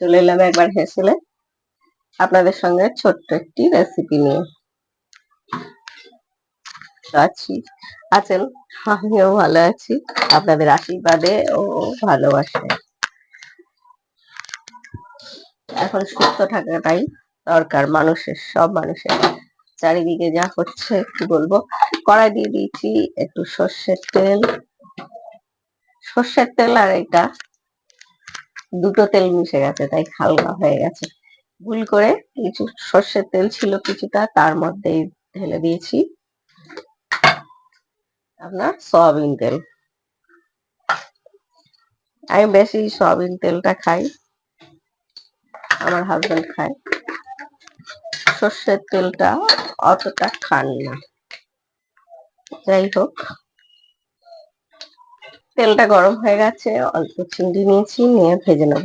চলে এলাম একবার হেসেলে আপনাদের সঙ্গে ছোট্ট একটি রেসিপি নিয়ে। আছি, আছেন? আমিও ভালো আছি। আপনাদের আশীর্বাদে ও ভালোবাসে এখন সুস্থ থাকাটাই দরকার মানুষের, সব মানুষের। চারিদিকে যা হচ্ছে, কি বলব? কড়াই দিয়ে দিয়েছি একটু সর্ষের তেল। সর্ষের তেল আর এটা দুটো তেল মিশে গেছে, তাই হালকা হয়ে গেছে। ভুল করে কিছু সর্ষের তেল ছিল কিছুটা, তার মধ্যে ঢেলে দিয়েছি। আপনার সয়াবিন তেল। আমি বেশি সয়াবিন তেলটা খাই, আমার হাজবেন্ড খায়। সর্ষের তেলটা অতটা খান না। যাই হোক। তেলটা গরম হয়ে গেছে, অল্প চিংড়ি নিয়েছি, নিয়ে ভেজে নেব।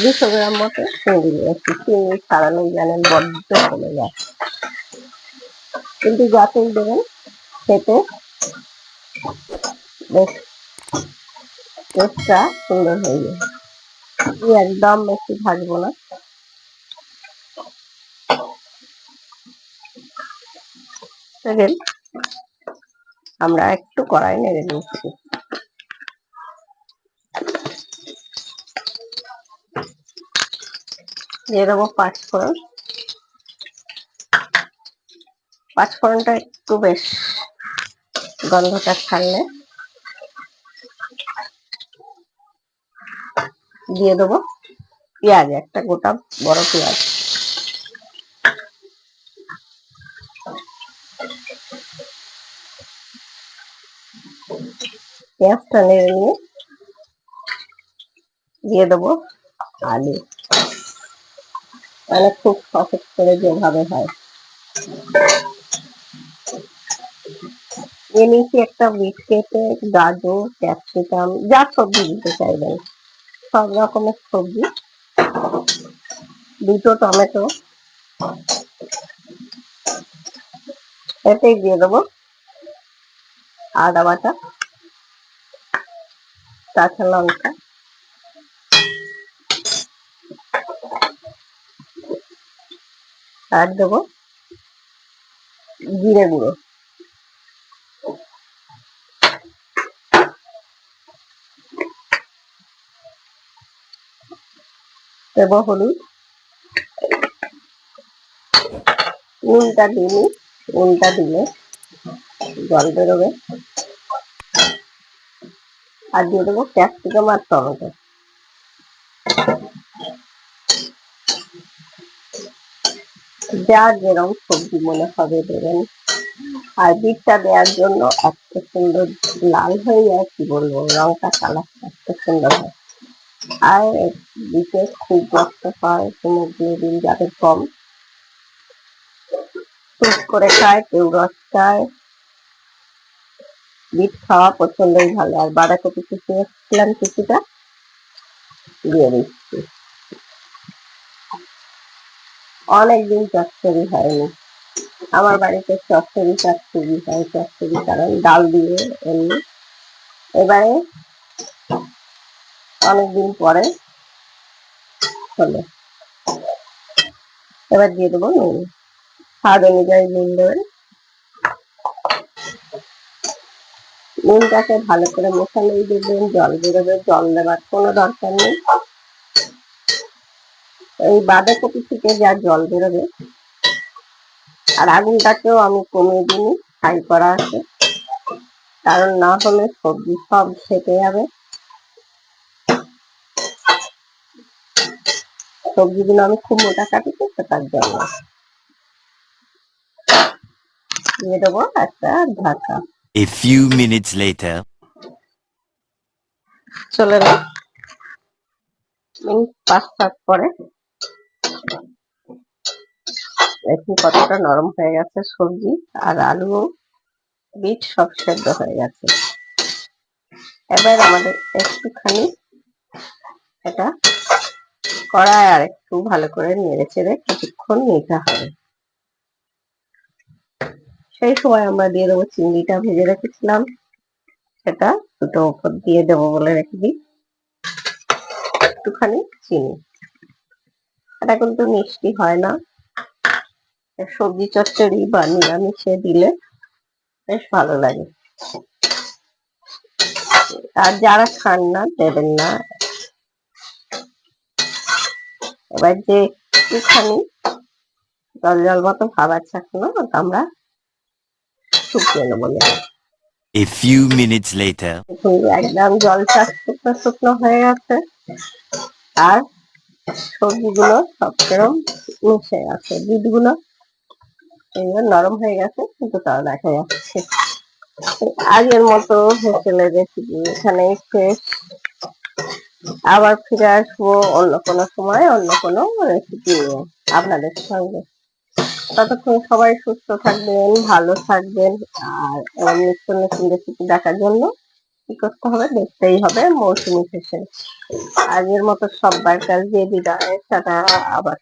দুশো গ্রাম মতো চিংড়ি নিয়েছি। চিংড়ি ছাড়ানোই জানেন বড্ড কমে যায়। কিন্তু যাতেই দেবেন, খেতে বেশ টেস্টটা সুন্দর হয়ে একদম বেশি ভাজবো না। সেকেন্ড আমরা একটু কড়াই নেড়ে নিচ্ছি। দিয়ে দেবো পাঁচ ফোড়ন পাঁচ ফোড়নটা একটু বেশ গন্ধটা ছাড়লে। দিয়ে দেবো পেঁয়াজ, একটা গোটা বড় পেঁয়াজ। পেঁয়াজটা নেড়ে নিয়ে দিয়ে দেবো আলু। মানে খুব সহজ করে যেভাবে হয়। এ নিয়েছি একটা বিট কেটে গাজর, ক্যাপসিকাম, যা সবজি দিতে চাইবেন। সব রকমের সবজি। দুটো টমেটো। এতেই দিয়ে দেবো। আদা বাটা, কাঁচা লঙ্কা, আর দেবো জিরে গুঁড়ো। দেবো হলুদ, নুনটা দিইনি নুনটা দিলে জল বেরোবে। আর দিয়ে দেবো ক্যাপসিকাম আর টমেটো যার যেরকম সবজি মনে হবে দেবেন। আর বিটটা দেওয়ার জন্য এত সুন্দর লাল হয়ে যায়, কি বলব, রংটা কালার এত সুন্দর হয়। আর বিটে খুব রক্ত হয় হিমোগ্লোবিন যাদের কম। করে খায়, কেউ রস খায়। বিট খাওয়া প্রচন্ডই ভালো। আর বাঁধাকপি কুচিয়েছিলাম কিছুটা। দিয়ে দিচ্ছি। অনেকদিন চচ্চড়ি হয়নি। আমার বাড়িতে চচ্চড়ি চচ্চড়ি হয়, চচ্চড়ি কারণ ডাল দিয়ে এমনি। এবারে অনেকদিন পরে হলো। এবার দিয়ে দেবো নুন। স্বাদ অনুযায়ী নুন দেবেন। নুনটাকে ভালো করে মেশালেই দেখবেন জল বেরোবে, জল দেওয়ার কোনো দরকার নেই। এই বাঁধাকপি থেকে যা জল বেরোবে, আর আগুনটাকেও আমি কমিয়ে দিইনি হাই করা আছে। কারণ না হলে সবজি সব খেতে যাবে। সবজিগুলো আমি খুব মোটা কাটি তার জন্য দিয়ে দেবো একটা Dhaka. A few minutes later. চলে না মিনিট পাঁচ সাত পরে। দেখুন কতটা নরম হয়ে গেছে সবজি আর আলু, বিট সব সেদ্ধ হয়ে গেছে। এবার আমাদের একটুখানি এটা কড়াই আর একটু ভালো করে নেড়ে চেড়ে কিছুক্ষণ নিতে হবে। সেই সময় আমরা দিয়ে দেবো চিংড়িটা ভেজে রেখেছিলাম। সেটা দুটো ওপর দিয়ে দেবো বলে রেখে দিই একটুখানি চিনি। এটা কিন্তু মিষ্টি হয় না। সবজি চচ্চড়ি বা নিরামিষে দিলে বেশ ভালো লাগে। আর যারা খান না, দেবেন না। এবার যে একটুখানি জল জল মতো ভাব আছে এখনও আমরা শুকিয়ে নেব নেড়ে। A few minutes later. একদম জলটা শুকনো শুকনো হয়ে গেছে। আর সবজিগুলো সব কেরম মিশে গেছে। বিটগুলো এগুলো নরম হয়ে গেছে কিন্তু তাও দেখা যাচ্ছে। আগের মতো হোটেলের রেসিপি এখানে শেষ আবার ফিরে আসব অন্য কোনো সময় অন্য কোনো রেসিপি নিয়ে আপনাদের সঙ্গে। ততক্ষণ সবাই সুস্থ থাকবেন, ভালো থাকবেন, আর এমন নিত্য নতুন রেসিপি দেখার জন্য কি করতে হবে? দেখতেই হবে মৌসুমি শেষে। আগের মতো সব্বার কাজ দিয়ে বিদায়, টাটা, আবার।